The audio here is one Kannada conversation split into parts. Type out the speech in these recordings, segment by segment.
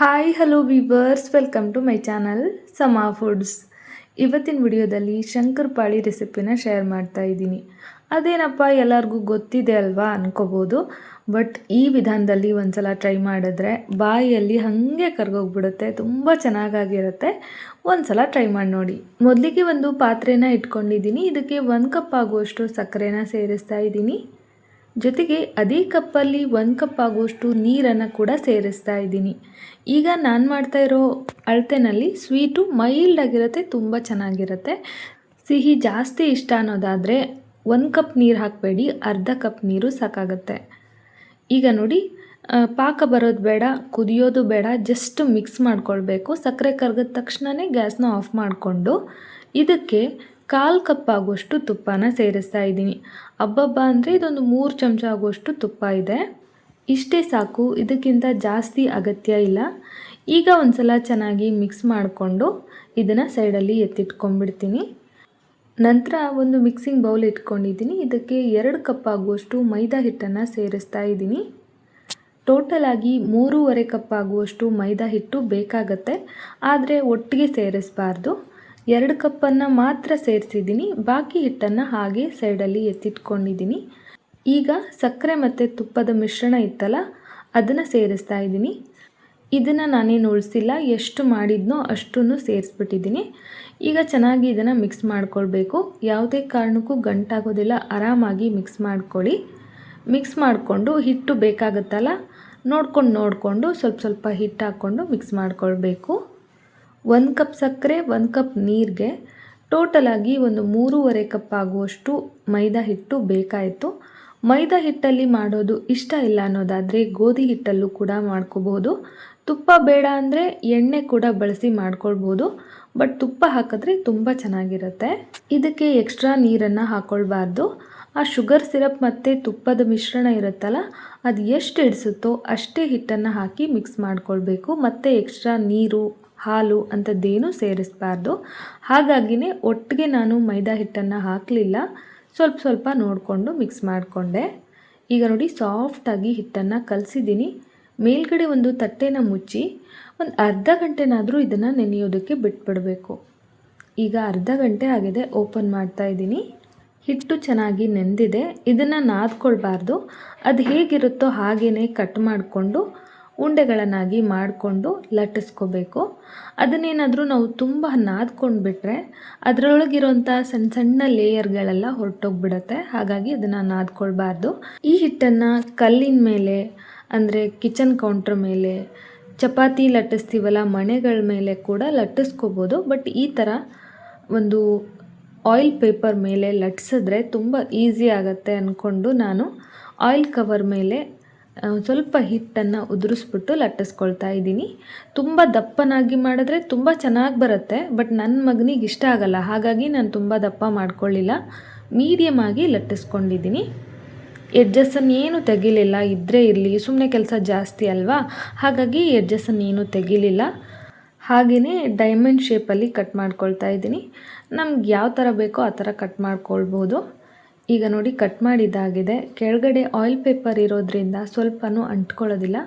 Hi hello viewers welcome to my channel Sama foods ಇವತ್ತಿನ ವಿಡಿಯೋದಲ್ಲಿ ಶಂಕರಪಾಳಿ ರೆಸಿಪಿನ ಶೇರ್ ಮಾಡ್ತಾ ಇದ್ದೀನಿ. ಅದೇನಪ್ಪ, ಎಲ್ಲರಿಗೂ ಗೊತ್ತಿದೆ ಅಲ್ವಾ ಅನ್ಕೋಬೋದು. ಬಟ್ ಈ ವಿಧಾನದಲ್ಲಿ ಒಂದ್ಸಲ ಟ್ರೈ ಮಾಡಿದ್ರೆ ಬಾಯಿಯಲ್ಲಿ ಹಾಗೆ ಕರ್ಗೋಗ್ಬಿಡುತ್ತೆ, ತುಂಬ ಚೆನ್ನಾಗಾಗಿರುತ್ತೆ. ಒಂದ್ಸಲ ಟ್ರೈ ಮಾಡಿ ನೋಡಿ. ಮೊದಲಿಗೆ ಒಂದು ಪಾತ್ರೆನ ಇಟ್ಕೊಂಡಿದ್ದೀನಿ. ಇದಕ್ಕೆ ಒಂದು ಕಪ್ ಆಗುವಷ್ಟು ಸಕ್ಕರೆನ ಸೇರಿಸ್ತಾ ಇದ್ದೀನಿ. ಜೊತೆಗೆ ಅದೇ ಕಪ್ಪಲ್ಲಿ ಒಂದು ಕಪ್ ಆಗುವಷ್ಟು ನೀರನ್ನು ಕೂಡ ಸೇರಿಸ್ತಾ ಇದ್ದೀನಿ. ಈಗ ನಾನು ಮಾಡ್ತಾ ಇರೋ ಅಳತೆನಲ್ಲಿ ಸ್ವೀಟು ಮೈಲ್ಡ್ ಆಗಿರುತ್ತೆ, ತುಂಬ ಚೆನ್ನಾಗಿರುತ್ತೆ. ಸಿಹಿ ಜಾಸ್ತಿ ಇಷ್ಟ ಅನ್ನೋದಾದರೆ ಒಂದು ಕಪ್ ನೀರು ಹಾಕಬೇಡಿ, ಅರ್ಧ ಕಪ್ ನೀರು ಸಾಕಾಗುತ್ತೆ. ಈಗ ನೋಡಿ ಪಾಕ ಬರೋದು ಬೇಡ, ಕುದಿಯೋದು ಬೇಡ ಜಸ್ಟ್ ಮಿಕ್ಸ್ ಮಾಡ್ಕೊಳ್ಬೇಕು. ಸಕ್ಕರೆ ಕರಗಿದ ತಕ್ಷಣವೇ ಗ್ಯಾಸ್ನ ಆಫ್ ಮಾಡಿಕೊಂಡು ಇದಕ್ಕೆ ಕಾಲು ಕಪ್ ಆಗುವಷ್ಟು ತುಪ್ಪನ ಸೇರಿಸ್ತಾ ಇದ್ದೀನಿ. ಹಬ್ಬಬ್ಬ ಅಂದರೆ ಇದೊಂದು ಮೂರು ಚಮಚ ಆಗುವಷ್ಟು ತುಪ್ಪ ಇದೆ. ಇಷ್ಟೇ ಸಾಕು, ಇದಕ್ಕಿಂತ ಜಾಸ್ತಿ ಅಗತ್ಯ ಇಲ್ಲ. ಈಗ ಒಂದ್ಸಲ ಚೆನ್ನಾಗಿ ಮಿಕ್ಸ್ ಮಾಡಿಕೊಂಡು ಇದನ್ನು ಸೈಡಲ್ಲಿ ಎತ್ತಿಟ್ಕೊಂಡ್ಬಿಡ್ತೀನಿ. ನಂತರ ಒಂದು ಮಿಕ್ಸಿಂಗ್ ಬೌಲ್ ಇಟ್ಕೊಂಡಿದ್ದೀನಿ. ಇದಕ್ಕೆ ಎರಡು ಕಪ್ ಆಗುವಷ್ಟು ಮೈದಾ ಹಿಟ್ಟನ್ನು ಸೇರಿಸ್ತಾ ಇದ್ದೀನಿ. ಟೋಟಲ್ ಆಗಿ ಮೂರುವರೆ ಕಪ್ ಆಗುವಷ್ಟು ಮೈದಾ ಹಿಟ್ಟು ಬೇಕಾಗತ್ತೆ. ಆದರೆ ಒಟ್ಟಿಗೆ ಸೇರಿಸಬಾರ್ದು. ಎರಡು ಕಪ್ಪನ್ನು ಮಾತ್ರ ಸೇರಿಸಿದ್ದೀನಿ. ಬಾಕಿ ಹಿಟ್ಟನ್ನು ಹಾಗೆ ಸೈಡಲ್ಲಿ ಎತ್ತಿಟ್ಕೊಂಡಿದ್ದೀನಿ. ಈಗ ಸಕ್ಕರೆ ಮತ್ತು ತುಪ್ಪದ ಮಿಶ್ರಣ ಇತ್ತಲ್ಲ, ಅದನ್ನು ಸೇರಿಸ್ತಾ ಇದ್ದೀನಿ. ಇದನ್ನು ನಾನೇನು ಉಳಿಸಿಲ್ಲ, ಎಷ್ಟು ಮಾಡಿದ್ನೋ ಅಷ್ಟನ್ನು ಸೇರಿಸ್ಬಿಟ್ಟಿದ್ದೀನಿ. ಈಗ ಚೆನ್ನಾಗಿ ಇದನ್ನು ಮಿಕ್ಸ್ ಮಾಡ್ಕೊಳ್ಬೇಕು. ಯಾವುದೇ ಕಾರಣಕ್ಕೂ ಗಂಟಾಗೋದಿಲ್ಲ, ಆರಾಮಾಗಿ ಮಿಕ್ಸ್ ಮಾಡ್ಕೊಳ್ಳಿ. ಮಿಕ್ಸ್ ಮಾಡಿಕೊಂಡು ಹಿಟ್ಟು ಬೇಕಾಗುತ್ತಲ್ಲ, ನೋಡ್ಕೊಂಡು ನೋಡಿಕೊಂಡು ಸ್ವಲ್ಪ ಸ್ವಲ್ಪ ಹಿಟ್ಟು ಹಾಕ್ಕೊಂಡು ಮಿಕ್ಸ್ ಮಾಡ್ಕೊಳ್ಬೇಕು. ಒಂದು ಕಪ್ ಸಕ್ಕರೆ, ಒಂದು ಕಪ್ ನೀರಿಗೆ. ಟೋಟಲಾಗಿ ಒಂದು ಮೂರುವರೆ ಕಪ್ ಆಗುವಷ್ಟು ಮೈದಾ ಹಿಟ್ಟು ಬೇಕಾಯಿತು. ಮೈದಾ ಹಿಟ್ಟಲ್ಲಿ ಮಾಡೋದು ಇಷ್ಟ ಇಲ್ಲ ಅನ್ನೋದಾದರೆ ಗೋಧಿ ಹಿಟ್ಟಲ್ಲೂ ಕೂಡ ಮಾಡ್ಕೋಬೋದು ತುಪ್ಪ ಬೇಡ ಅಂದರೆ ಎಣ್ಣೆ ಕೂಡ ಬಳಸಿ ಮಾಡ್ಕೊಳ್ಬೋದು ಬಟ್ ತುಪ್ಪ ಹಾಕಿದ್ರೆ ತುಂಬ ಚೆನ್ನಾಗಿರುತ್ತೆ. ಇದಕ್ಕೆ ಎಕ್ಸ್ಟ್ರಾ ನೀರನ್ನು ಹಾಕ್ಕೊಳ್ಬಾರ್ದು ಆ ಶುಗರ್ ಸಿರಪ್ ಮತ್ತು ತುಪ್ಪದ ಮಿಶ್ರಣ ಇರುತ್ತಲ್ಲ, ಅದು ಎಷ್ಟು ಹಿಡಿಸುತ್ತೋ ಅಷ್ಟೇ ಹಿಟ್ಟನ್ನು ಹಾಕಿ ಮಿಕ್ಸ್ ಮಾಡ್ಕೊಳ್ಬೇಕು. ಮತ್ತು ಎಕ್ಸ್ಟ್ರಾ ನೀರು ಹಾಲು ಅಂಥದ್ದೇನೂ ಸೇರಿಸಬಾರ್ದು. ಹಾಗಾಗಿನೇ ಒಟ್ಟಿಗೆ ನಾನು ಮೈದಾ ಹಿಟ್ಟನ್ನು ಹಾಕಲಿಲ್ಲ. ಸ್ವಲ್ಪ ಸ್ವಲ್ಪ ನೋಡಿಕೊಂಡು ಮಿಕ್ಸ್ ಮಾಡಿಕೊಂಡೆ. ಈಗ ನೋಡಿ ಸಾಫ್ಟಾಗಿ ಹಿಟ್ಟನ್ನು ಕಲಸಿದ್ದೀನಿ. ಮೇಲ್ಗಡೆ ಒಂದು ತಟ್ಟೆನ ಮುಚ್ಚಿ ಒಂದು ಅರ್ಧ ಗಂಟೆನಾದರೂ ಇದನ್ನು ನೆನೆಯೋದಕ್ಕೆ ಬಿಟ್ಬಿಡಬೇಕು. ಈಗ ಅರ್ಧ ಗಂಟೆ ಆಗಿದೆ ಓಪನ್ ಮಾಡ್ತಾ ಇದ್ದೀನಿ. ಹಿಟ್ಟು ಚೆನ್ನಾಗಿ ನೆಂದಿದೆ. ಇದನ್ನು ನಾದ್ಕೊಳ್ಬಾರ್ದು. ಅದು ಹೇಗಿರುತ್ತೋ ಹಾಗೇ ಕಟ್ ಮಾಡಿಕೊಂಡು ಉಂಡೆಗಳನ್ನಾಗಿ ಮಾಡಿಕೊಂಡು ಲಟ್ಟಿಸ್ಕೋಬೇಕು. ಅದನ್ನೇನಾದರೂ ನಾವು ತುಂಬ ನಾದ್ಕೊಂಡು ಬಿಟ್ಟರೆ ಅದರೊಳಗಿರೋಂಥ ಸಣ್ಣ ಸಣ್ಣ ಲೇಯರ್ಗಳೆಲ್ಲ ಹೊರಟೋಗ್ಬಿಡತ್ತೆ. ಹಾಗಾಗಿ ಅದನ್ನು ನಾದ್ಕೊಳ್ಬಾರ್ದು. ಈ ಹಿಟ್ಟನ್ನು ಕಲ್ಲಿನ ಮೇಲೆ, ಅಂದರೆ ಕಿಚನ್ ಕೌಂಟ್ರ್ ಮೇಲೆ, ಚಪಾತಿ ಲಟ್ಟಿಸ್ತೀವಲ್ಲ ಮಣೆಗಳ ಮೇಲೆ ಕೂಡ ಲಟ್ಟಿಸ್ಕೋಬೋದು. ಬಟ್ ಈ ಥರ ಒಂದು ಆಯಿಲ್ ಪೇಪರ್ ಮೇಲೆ ಲಟ್ಸಿದ್ರೆ ತುಂಬ ಈಸಿ ಆಗುತ್ತೆ ಅಂದ್ಕೊಂಡು ನಾನು ಆಯಿಲ್ ಕವರ್ ಮೇಲೆ ಸ್ವಲ್ಪ ಹಿಟ್ಟನ್ನು ಉದುರಿಸ್ಬಿಟ್ಟು ಲಟ್ಟಿಸ್ಕೊಳ್ತಾ ಇದ್ದೀನಿ. ತುಂಬ ದಪ್ಪನಾಗಿ ಮಾಡಿದ್ರೆ ತುಂಬ ಚೆನ್ನಾಗಿ ಬರುತ್ತೆ, ಬಟ್ ನನ್ನ ಮಗನಿಗೆ ಇಷ್ಟ ಆಗಲ್ಲ. ಹಾಗಾಗಿ ನಾನು ತುಂಬ ದಪ್ಪ ಮಾಡ್ಕೊಳ್ಳಿಲ್ಲ. ಮೀಡಿಯಮ್ ಆಗಿ ಲಟ್ಟಿಸ್ಕೊಂಡಿದ್ದೀನಿ. ಎಡ್ಜಸ್ಸನ್ನು ಏನು ತೆಗಿಲಿಲ್ಲ ಇದ್ದರೆ ಇರಲಿ. ಸುಮ್ಮನೆ ಕೆಲಸ ಜಾಸ್ತಿ ಅಲ್ವಾ? ಹಾಗಾಗಿ ಎಡ್ಜಸ್ಸನ್ನು ಏನು ತೆಗಿಲಿಲ್ಲ. ಹಾಗೆಯೇ ಡೈಮಂಡ್ ಶೇಪಲ್ಲಿ ಕಟ್ ಮಾಡ್ಕೊಳ್ತಾ ಇದ್ದೀನಿ. ನಮ್ಗೆ ಯಾವ ಥರ ಬೇಕೋ ಆ ಥರ ಕಟ್ ಮಾಡ್ಕೊಳ್ಬೋದು. ಈಗ ನೋಡಿ ಕಟ್ ಮಾಡಿದ್ದಾಗಿದೆ. ಕೆಳಗಡೆ ಆಯಿಲ್ ಪೇಪರ್ ಇರೋದ್ರಿಂದ ಸ್ವಲ್ಪನೂ ಅಂಟ್ಕೊಳ್ಳೋದಿಲ್ಲ.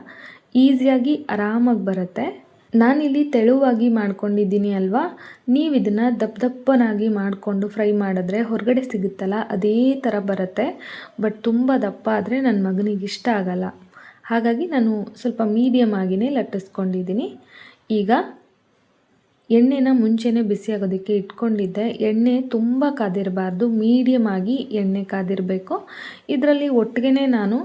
ಈಸಿಯಾಗಿ ಆರಾಮಾಗಿ ಬರುತ್ತೆ. ನಾನಿಲ್ಲಿ ತೆಳುವಾಗಿ ಮಾಡ್ಕೊಂಡಿದ್ದೀನಿ ಅಲ್ವಾ? ನೀವು ಇದನ್ನು ದಪ್ಪ ದಪ್ಪನಾಗಿ ಮಾಡಿಕೊಂಡು ಫ್ರೈ ಮಾಡಿದ್ರೆ ಹೊರಗಡೆ ಸಿಗುತ್ತಲ್ಲ, ಅದೇ ಥರ ಬರುತ್ತೆ. ಬಟ್ ತುಂಬ ದಪ್ಪ ಆದರೆ ನನ್ನ ಮಗನಿಗೆ ಇಷ್ಟ ಆಗಲ್ಲ. ಹಾಗಾಗಿ ನಾನು ಸ್ವಲ್ಪ ಮೀಡಿಯಮ್ ಆಗಿನೇ ಲಟ್ಟಿಸ್ಕೊಂಡಿದ್ದೀನಿ. ಈಗ ಎಣ್ಣೆನ ಮುಂಚೆನೇ ಬಿಸಿಯಾಗೋದಕ್ಕೆ ಇಟ್ಕೊಂಡಿದ್ದೆ. ಎಣ್ಣೆ ತುಂಬ ಕಾದಿರಬಾರ್ದು ಮೀಡಿಯಮ್ ಆಗಿ ಎಣ್ಣೆ ಕಾದಿರಬೇಕು. ಇದರಲ್ಲಿ ಒಟ್ಟಿಗೆ ನಾನು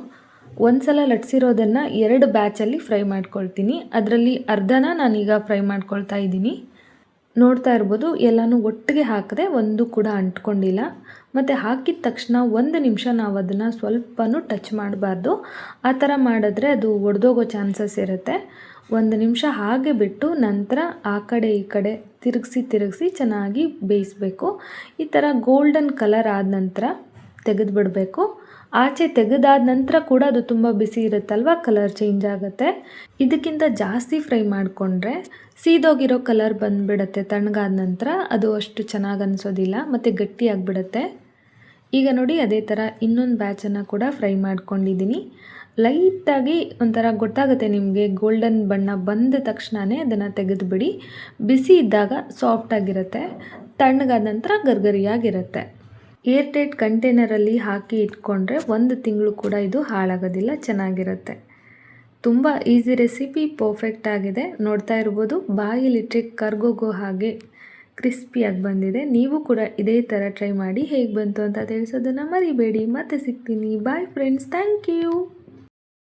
ಒಂದು ಸಲ ಲಟ್ಸಿರೋದನ್ನು ಎರಡು ಬ್ಯಾಚಲ್ಲಿ ಫ್ರೈ ಮಾಡ್ಕೊಳ್ತೀನಿ. ಅದರಲ್ಲಿ ಅರ್ಧನ ನಾನೀಗ ಫ್ರೈ ಮಾಡ್ಕೊಳ್ತಾ ಇದ್ದೀನಿ. ನೋಡ್ತಾ ಇರ್ಬೋದು, ಎಲ್ಲನೂ ಒಟ್ಟಿಗೆ ಹಾಕದೆ ಒಂದು ಕೂಡ ಅಂಟ್ಕೊಂಡಿಲ್ಲ. ಮತ್ತು ಹಾಕಿದ ತಕ್ಷಣ ಒಂದು ನಿಮಿಷ ನಾವು ಅದನ್ನು ಸ್ವಲ್ಪನೂ ಟಚ್ ಮಾಡಬಾರ್ದು. ಆ ಥರ ಮಾಡಿದ್ರೆ ಅದು ಒಡೆದೋಗೋ ಚಾನ್ಸಸ್ ಇರುತ್ತೆ. ಒಂದು ನಿಮಿಷ ಹಾಗೆ ಬಿಟ್ಟು ನಂತರ ಆ ಕಡೆ ಈ ಕಡೆ ತಿರುಗಿಸಿ ತಿರುಗಿಸಿ ಚೆನ್ನಾಗಿ ಬೇಯಿಸಬೇಕು. ಈ ಥರ ಗೋಲ್ಡನ್ ಕಲರ್ ಆದ ನಂತರ ತೆಗೆದುಬಿಡಬೇಕು. ಆಚೆ ತೆಗೆದಾದ ನಂತರ ಕೂಡ ಅದು ತುಂಬ ಬಿಸಿ ಇರುತ್ತಲ್ವ? ಕಲರ್ ಚೇಂಜ್ ಆಗುತ್ತೆ. ಇದಕ್ಕಿಂತ ಜಾಸ್ತಿ ಫ್ರೈ ಮಾಡಿಕೊಂಡ್ರೆ ಸೀದೋಗಿರೋ ಕಲರ್ ಬಂದುಬಿಡುತ್ತೆ. ತಣ್ಣಗಾದ ನಂತರ ಅದು ಅಷ್ಟು ಚೆನ್ನಾಗಿ ಅನಿಸೋದಿಲ್ಲ, ಮತ್ತು ಗಟ್ಟಿಯಾಗಿಬಿಡುತ್ತೆ ಈಗ ನೋಡಿ, ಅದೇ ಥರ ಇನ್ನೊಂದು ಬ್ಯಾಚನ್ನು ಕೂಡ ಫ್ರೈ ಮಾಡ್ಕೊಂಡಿದ್ದೀನಿ. ಲೈಟಾಗಿ ಒಂಥರ ಗೊತ್ತಾಗುತ್ತೆ ನಿಮಗೆ ಗೋಲ್ಡನ್ ಬಣ್ಣ ಬಂದ ತಕ್ಷಣವೇ ಅದನ್ನು ತೆಗೆದುಬಿಡಿ. ಬಿಸಿ ಇದ್ದಾಗ ಸಾಫ್ಟಾಗಿರುತ್ತೆ ತಣ್ಣಗಾದ ನಂತರ ಗರ್ಗರಿಯಾಗಿರುತ್ತೆ. ಏರ್ ಟೈಟ್ ಕಂಟೈನರಲ್ಲಿ ಹಾಕಿ ಇಟ್ಕೊಂಡ್ರೆ ಒಂದು ತಿಂಗಳು ಕೂಡ ಇದು ಹಾಳಾಗೋದಿಲ್ಲ, ಚೆನ್ನಾಗಿರುತ್ತೆ. ತುಂಬ ಈಸಿ ರೆಸಿಪಿ, ಪರ್ಫೆಕ್ಟ್ ಆಗಿದೆ. ನೋಡ್ತಾ ಇರ್ಬೋದು ಬಾಯಿಲಿಟ್ಟರೆ ಕರ್ಗೋಗೋ ಹಾಗೆ ಕ್ರಿಸ್ಪಿಯಾಗಿ ಬಂದಿದೆ. ನೀವು ಕೂಡ ಇದೇ ಥರ ಟ್ರೈ ಮಾಡಿ ಹೇಗೆ ಬಂತು ಅಂತ ತಿಳಿಸೋದನ್ನು ಮರಿಬೇಡಿ. ಮತ್ತೆ ಸಿಗ್ತೀನಿ. Bye friends thank you